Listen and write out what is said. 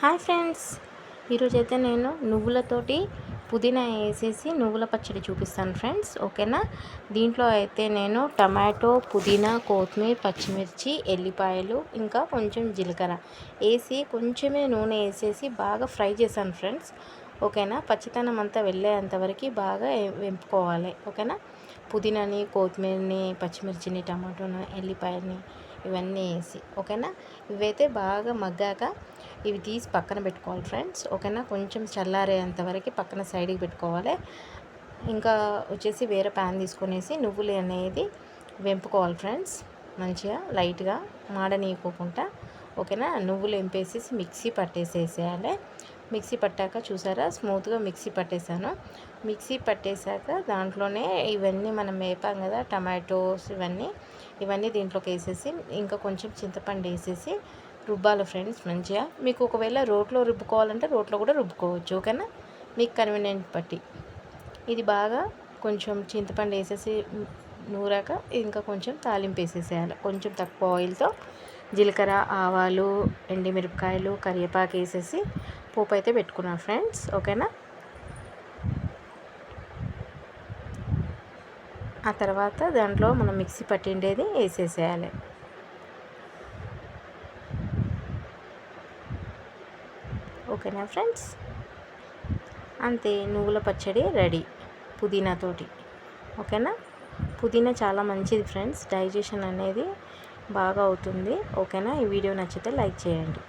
Hi friends. ఈరోజు అయితే నేను నువ్వులతోటి పుదీనా వేసేసి నువ్వుల పచ్చడి చూపిస్తాను ఫ్రెండ్స్. ఓకేనా? దీంట్లో అయితే నేను టమాటో పుదీనా కొత్తిమీర పచ్చిమిర్చి ఎల్లిపాయలు ఇంకా కొంచెం జీలకర్ర వేసి కొంచెమే నూనె వేసేసి బాగా ఫ్రై చేశాను ఫ్రెండ్స్. ఓకేనా? పచ్చితనం అంతా వెళ్ళేంతవరకు బాగా వెంపుకోవాలి. ఓకేనా? పుదీనాని కొత్తిమీరని పచ్చిమిర్చిని టమాటోని ఎల్లిపాయని ఇవన్నీ వేసి. ఓకేనా? ఇవైతే బాగా మగ్గాక ఇవి తీసి పక్కన పెట్టుకోవాలి ఫ్రెండ్స్. ఓకేనా? కొంచెం చల్లారేంతవరకు పక్కన సైడ్కి పెట్టుకోవాలి. ఇంకా వచ్చేసి వేరే ప్యాన్ తీసుకునేసి నువ్వులు అనేది వెంపుకోవాలి ఫ్రెండ్స్. మంచిగా లైట్గా మాడనీయకోకుండా. ఓకేనా? నువ్వులు ఎంపేసేసి మిక్సీ పట్టేసేసేయాలి. మిక్సీ పట్టాక చూసారా? స్మూత్గా మిక్సీ పట్టేశాను మిక్సీ పట్టేశాక దాంట్లోనే ఇవన్నీ మనం వేపాం కదా టమాటోస్ ఇవన్నీ ఇవన్నీ దీంట్లోకి వేసేసి ఇంకా కొంచెం చింతపండు వేసేసి రుబ్బాలి ఫ్రెండ్స్ మంచిగా? మీకు ఒకవేళ రోట్లో రుబ్బుకోవాలంటే రోట్లో కూడా రుబ్బుకోవచ్చు ఓకేనా? మీకు కన్వీనియంట్ బట్టి ఇది బాగా కొంచెం చింతపండు వేసేసి నూరాక ఇంకా కొంచెం తాలింపు వేసేసేయాలి. కొంచెం తక్కువ ఆయిల్తో జీలకర్ర ఆవాలు ఎండిమిరపకాయలు కరివేపాకు వేసేసి పోపు అయితే పెట్టుకున్నాను ఫ్రెండ్స్ ఓకేనా? ఆ తర్వాత దాంట్లో మనం మిక్సీ పట్టిండేది వేసేసేయాలి. ఓకేనా ఫ్రెండ్స్? అంతే నువ్వుల పచ్చడి రెడీ పుదీనాతోటి. ఓకేనా? పుదీనా చాలా మంచిది ఫ్రెండ్స్ డైజెషన్ అనేది బాగా అవుతుంది. ఓకేనా? ఈ వీడియో నచ్చితే లైక్ చేయండి.